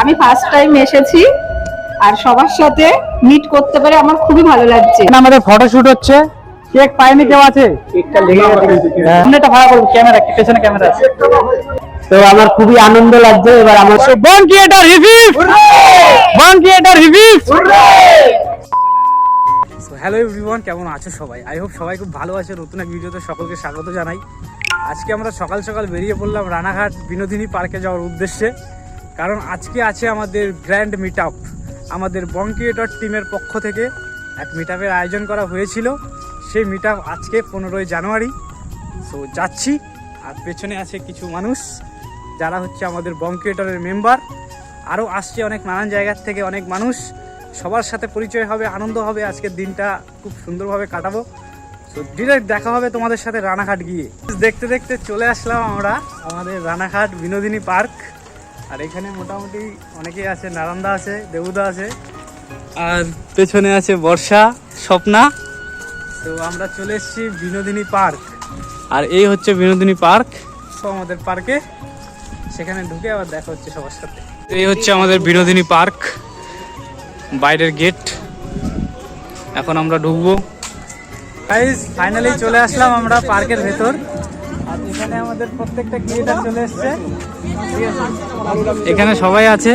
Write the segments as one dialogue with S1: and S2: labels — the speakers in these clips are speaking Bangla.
S1: আমি ফার্স্ট টাইম এসেছি আর সবার সাথে মিট করতে পেরে আমার খুবই ভালো লাগছে।
S2: এখানে আমাদের ফটোশুট হচ্ছে। কেক পায়নি কেউ আছে? কেকটা লেগে গেছে। সামনে একটা ভাড়া করব ক্যামেরা পেছনে ক্যামেরা আছে? তো আমার খুবই আনন্দ লাগছে এবার আমার বন ক্রিয়েটার হিভিভ বন ক্রিয়েটার হিভিভ হ্যালো এভরিওয়ান কেমন আছো সবাই? আই হোপ সবাই খুব ভালো আছে। নতুন এক ভিডিওতে সকলকে স্বাগত জানাই। আজকে আমরা সকাল সকাল বেরিয়ে পড়লাম রানাঘাট বিনোদিনী পার্কে যাওয়ার উদ্দেশ্যে। কারণ আজকে আছে আমাদের গ্র্যান্ড মিট আমাদের বং ক্রিয়েটর টিমের পক্ষ থেকে এক মিট আয়োজন করা হয়েছিল। সেই মিট আজকে পনেরোই জানুয়ারি। সো যাচ্ছি, আর পেছনে আছে কিছু মানুষ, যারা হচ্ছে আমাদের বং ক্রিয়েটরের মেম্বার। আরও আসছে অনেক নানান জায়গার থেকে অনেক মানুষ। সবার সাথে পরিচয় হবে, আনন্দ হবে। আজকের দিনটা খুব সুন্দরভাবে কাটাবো। তো ডিরেক্ট দেখা হবে তোমাদের সাথে রানাঘাট গিয়ে। দেখতে দেখতে চলে আসলাম আমরা, আমাদের রানাঘাট বিনোদিনী পার্ক। আর এখানে মোটামুটি অনেকেই আছে নারান্দা আছে, দেবুদা আছে, আর পেছনে আছে বর্ষা, স্বপ্না। তো আমরা চলে এসেছি বিনোদিনী পার্ক। আর এই হচ্ছে বিনোদিনী পার্ক। তো আমাদের পার্কে, সেখানে ঢুকে আবার দেখা হচ্ছে সবার সাথে। এই হচ্ছে আমাদের বিনোদিনী পার্ক, বাইরের গেট। এখন আমরা ঢুকবো। ফাইনালি চলে আসলাম আমরা পার্কের ভেতর। এখানে আমাদের প্রত্যেকটা ক্রিয়েটার চলে এসছে। ঠিক আছে? এখানে সবাই আছে।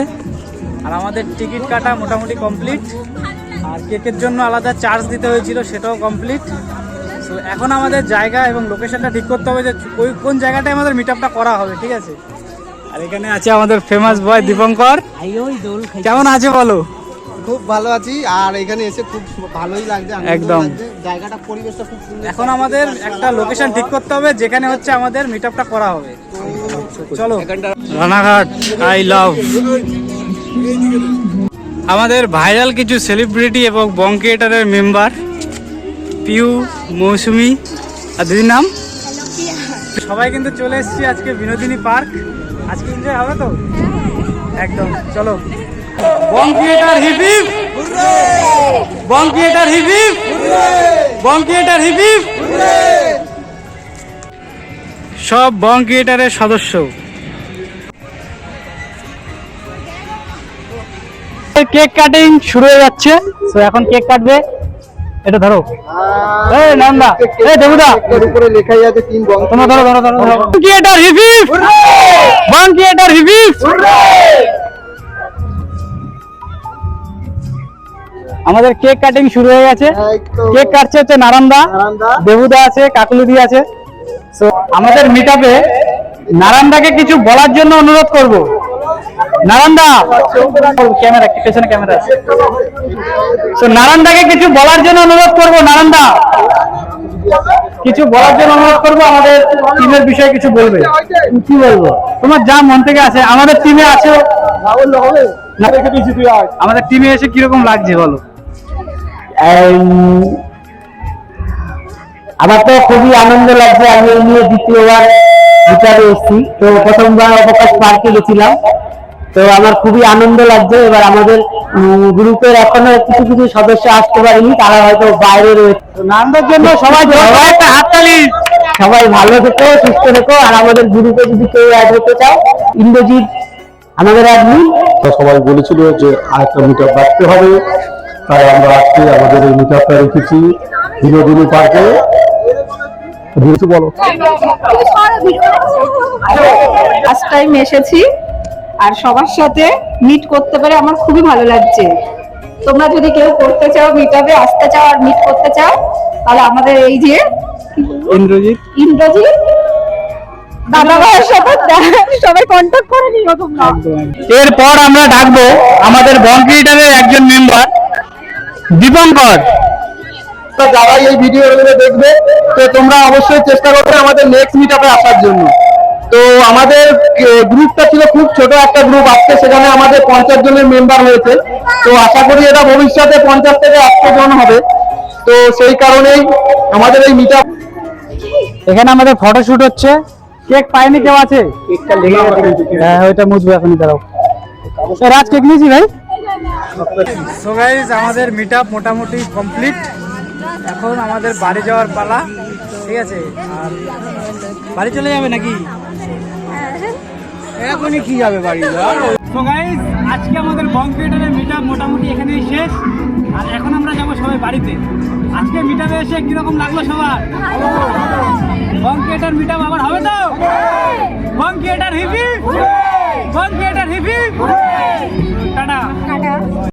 S2: আর আমাদের টিকিট কাটা মোটামুটি কমপ্লিট। আর কেকের জন্য আলাদা চার্জ দিতে হয়েছিল সেটাও কমপ্লিট। তো এখন আমাদের জায়গা এবং লোকেশনটা ঠিক করতে হবে যে ওই কোন জায়গাটায় আমাদের মিট আপটা করা হবে ঠিক আছে? আর এখানে আছে আমাদের ফেমাস বয় দীপঙ্কর। কেমন আছে বলো?
S3: খুব ভালো আছি আর এখানে এসে খুব ভালোই লাগছে
S2: একদম।
S3: জায়গাটা পরিবেশটা খুব সুন্দর।
S2: এখন আমাদের একটা লোকেশন ঠিক করতে হবে যেখানে হচ্ছে আমাদের মিট আপটা করা হবে। চলো। রানাঘাট আই লাভ আমাদের ভাইরাল কিছু সেলিব্রিটি এবং বং ক্রিয়েটারের মেম্বার পিউ মৌসুমি আর দিদির নাম? সবাই কিন্তু চলে এসেছি আজকে বিনোদিনী পার্ক। আজকে এনজয় হবে তো? একদম। চলো। Bong creator hip hip Bong creator hip hip Bong creator hip hip সব বং ক্রিয়েটারের সদস্য। কেক কাটিং শুরু হয়ে যাচ্ছে। তো এখন কেক কাটবে। এটা ধরো। এই নন্দা। এই দেবুদা।
S3: উপরে লেখাই আছে তিন বং
S2: তোমরা ধরো ধরো ধরো ধরো। Creator hip hip Bong creator hip আমাদের কেক কাটিং শুরু হয়ে গেছে। কেক কাটছে হচ্ছে নারান্দা। দেবুদা আছে কাকুলিদি আছে। তো আমাদের মিটাপে নারান্দাকে কিছু বলার জন্য অনুরোধ করব। নারান্দা! ক্যামেরা পেছনে ক্যামেরা আছে তো নারান্দাকে কিছু বলার জন্য অনুরোধ করব নারান্দা! কিছু বলার জন্য অনুরোধ করব আমাদের টিমের বিষয়ে কিছু বলবে। কি বলব? তোমার যা মন থেকে আছে আমাদের টিমে আছো না রেখে দিয়েছি তুই আমাদের টিমে এসে কীরকম লাগছে বলো?
S4: আমার তো খুবই আনন্দ লাগছে। আমি এই নিয়ে দ্বিতীয়বার বিচারে এসেছি। তো প্রথমবার অবকাশ পার্কে গেছিলাম। তো আমার খুবই আনন্দ লাগছে। এবার আমাদের গ্রুপের এখনও কিছু কিছু সদস্য আসতে পারেনি। তারা হয়তো বাইরে রয়েছে।
S2: জন্য সবাই সবাই একটা হাততালি।
S4: সবাই ভালো থেকো সুস্থ থেকো। আর আমাদের গ্রুপে যদি কেউ অ্যাড হতে চাও ইন্দ্রজিৎ আমাদের অ্যাডমিন
S5: তো সবাই বলেছিল যে আরেকটা মিট আপ রাখতে হবে। তাই আমরা আজকে আমাদের এই মিট আপটা রেখেছি বিনোদিনী পার্কে। কিছু বলো।
S1: ফার্স্ট টাইম এসেছি আর সবার সাথে মিট করতে পেরে আমার খুবই ভালো লাগছে। তোমরা যদি কেউ করতে চাও মিট আসতে চাও আর মিট করতে চাও তাহলে আমাদের এই যে
S2: ইন্দ্রজিৎ।
S1: ইন্দ্রজিৎ দাদা ভাইয়ের সাথে দে- সবাই কন্ট্যাক্ট করে নিও তোমরা।
S2: এরপর আমরা ডাকবো আমাদের বন ক্রিয়েটারের একজন মেম্বার দীপঙ্কর।
S3: তো যারা এই ভিডিওগুলো দেখবে তো তোমরা অবশ্যই চেষ্টা করবে আমাদের নেক্সট মিট আপে আসার জন্য। তো আমাদের গ্রুপটা ছিল খুব ছোট একটা গ্রুপ আজকে সেখানে আমাদের পঞ্চাশ জনের মেম্বার হয়েছে। তো আশা করি এটা ভবিষ্যতে পঞ্চাশ থেকে একশো জন হবে। তো সেই কারণেই আমাদের এই মিট
S2: এখানে আমাদের ফটোশুট হচ্ছে। কেক পায়নি কেউ আছে? হ্যাঁ ওইটা মুছবো এখন দাঁড়াও। রাজ কেক নিয়েছি ভাই? সো গাইজ আমাদের মিট আপ মোটামুটি কমপ্লিট এখন আমাদের বাড়ি যাওয়ার পালা ঠিক আছে? আর বাড়ি চলে যাবে নাকি? এখনই কি যাবে বাড়ি? তো আজকে আমাদের বং থিয়েটারের মিট মোটামুটি এখানেই শেষ। আর এখন আমরা যাব সবাই বাড়িতে। আজকে মিট এসে কীরকম লাগল সবার? বং থিয়েটার মিটাম আবার হবে তো? Bong theatre hippie Bong theatre hippie